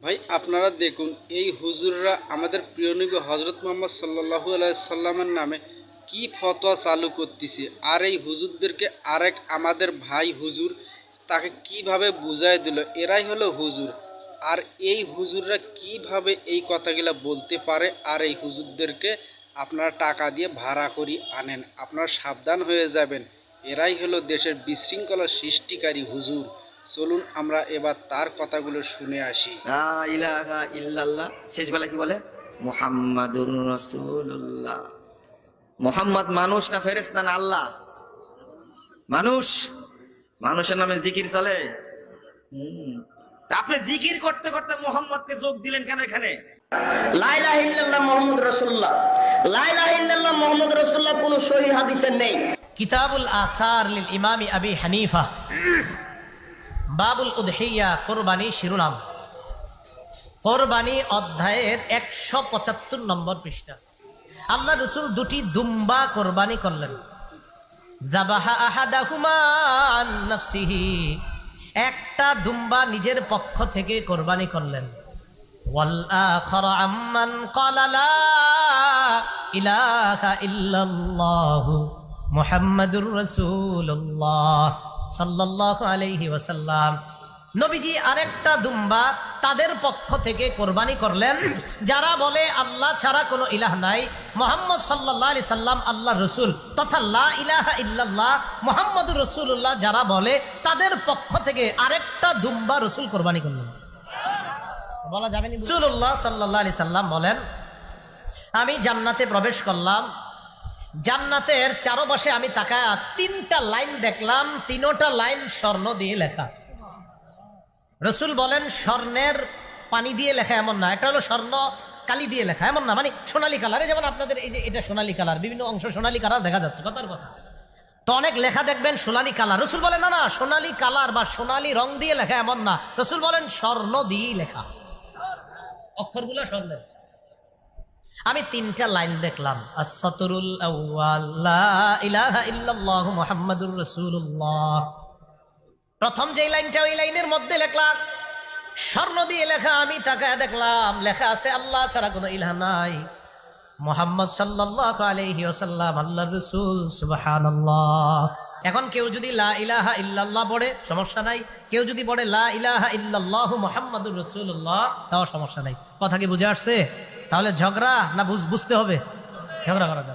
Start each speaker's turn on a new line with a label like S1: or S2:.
S1: ভাই, আপনারা দেখুন, এই হুজুররা আমাদের প্রিয় নবী হজরত মোহাম্মদ সাল্লাহু সাল্লামের নামে কি ফতোয়া চালু করতেছে, আর এই হুজুরদেরকে আরেক আমাদের ভাই হুজুর তাকে কীভাবে বুঝাই দিল, এরাই হলো হুজুর। আর এই হুজুররা কীভাবে এই কথাগুলো বলতে পারে, আর এই হুজুরদেরকে আপনারা টাকা দিয়ে ভাড়া করি আনেন, আপনারা সাবধান হয়ে যাবেন। এরাই হলো দেশের বিশৃঙ্খলা সৃষ্টিকারী হুজুর। চলুন আমরা এবার তার কথাগুলো শুনে আসি।
S2: লা ইলাহা ইল্লাল্লাহ। শেষ বেলা কি বলে? মুহাম্মাদুর রাসূলুল্লাহ। মোহাম্মদ মানুষ না ফেরেশতা না আল্লাহ? মানুষ। মানুষের নামে জিকির চলে? আপনি জিকির করতে করতে মোহাম্মদকে যোগ দিলেন কেন এখানে?
S3: লাইলাহ ইল্লাল্লাহ মোহাম্মদ রসুল্লাহ লাইলাহ ইল্লাল্লাহ মোহাম্মদ রসুল্লাহ কোন সহি হাদিসের নেই।
S4: কিতাবুল আসার লিল ইমামি আবি হানিফা। বাবুল উদহিয়া কোরবানি শিরোনাম। কোরবানি অধ্যায়ের একশো পঁচাত্তর নম্বর পৃষ্ঠা। আল্লাহ রসুল দুটি দুম্বা কোরবানি করলেন। একটা দুম্বা নিজের পক্ষ থেকে কোরবানি করলেন। ইলাহা ইল্লাল্লাহু সাল্লাহ আলহি ওয়াসাল্লাম। নবীজি আরেকটা দুম্বা তাদের পক্ষ থেকে কোরবানি করলেন। যারা বলে, আল্লাহ ছাড়া কোনো ইলাহ নাই। মোহাম্মদ সাল্লাহ আলি সাল্লাম আল্লাহ রসুল। তথা লাহ ইলাহা ইল্লাল্লাহ, মোহাম্মদুর রসুল্লাহ যারা বলে, তাদের পক্ষ থেকে আরেকটা দুম্বা রসুল কোরবানি করলেন। বলা যাবে রসুল্লাহ সাল্লাহ আলি সাল্লাম বলেন, আমি জান্নাতে প্রবেশ করলাম। জান্নাতের চারপাশে আমি তাকায় তিনটা লাইন দেখলাম, তিনোটা লাইন স্বর্ণ দিয়ে লেখা। রসুল বলেন, স্বর্ণের পানি দিয়ে লেখা এমন না। এটা হলো স্বর্ণ কালি দিয়ে লেখা, এমন না। মানে সোনালী কালার। যেমন আপনাদের এই যে, এটা সোনালী কালার, বিভিন্ন অংশ সোনালী কালার দেখা যাচ্ছে, কথার কথা। তো অনেক লেখা দেখবেন সোনালী কালার। রসুল বলেন, না না, সোনালী কালার বা সোনালী রং দিয়ে লেখা এমন না। রসুল বলেন, স্বর্ণ দিয়ে লেখা। অক্ষরগুলো স্বর্ণের। আমি তিনটা লাইন দেখলাম। আসসাতুরুল আউয়াল, লা মুহাম্মাদুর রাসূলুল্লাহ। প্রথম যে লাইনটা ওই লাইনের মধ্যে লেখলাম, স্বর্ণ দিয়ে লেখা আমি তাকায় দেখলাম। লেখা আছে, আল্লাহ ছাড়া কোনো ইলাহ নাই। মোহাম্মদ সাল্লাল্লাহু আলাইহি ওয়াসাল্লাম, আল্লাহর রাসূল, সুবহানাল্লাহ। এখন কেউ যদি লা ইলাহা ইল্লাল্লাহ পড়ে, সমস্যা নাই। কেউ যদি পড়ে, লা ইলাহা ইল্লাল্লাহু মুহাম্মাদুর রাসূলুল্লাহ তাও সমস্যা নাই। কথা কি বুঝে আসছে? তাহলে ঝগড়া না বুঝ- বুঝতে হবে? ঝগড়া করা যাবে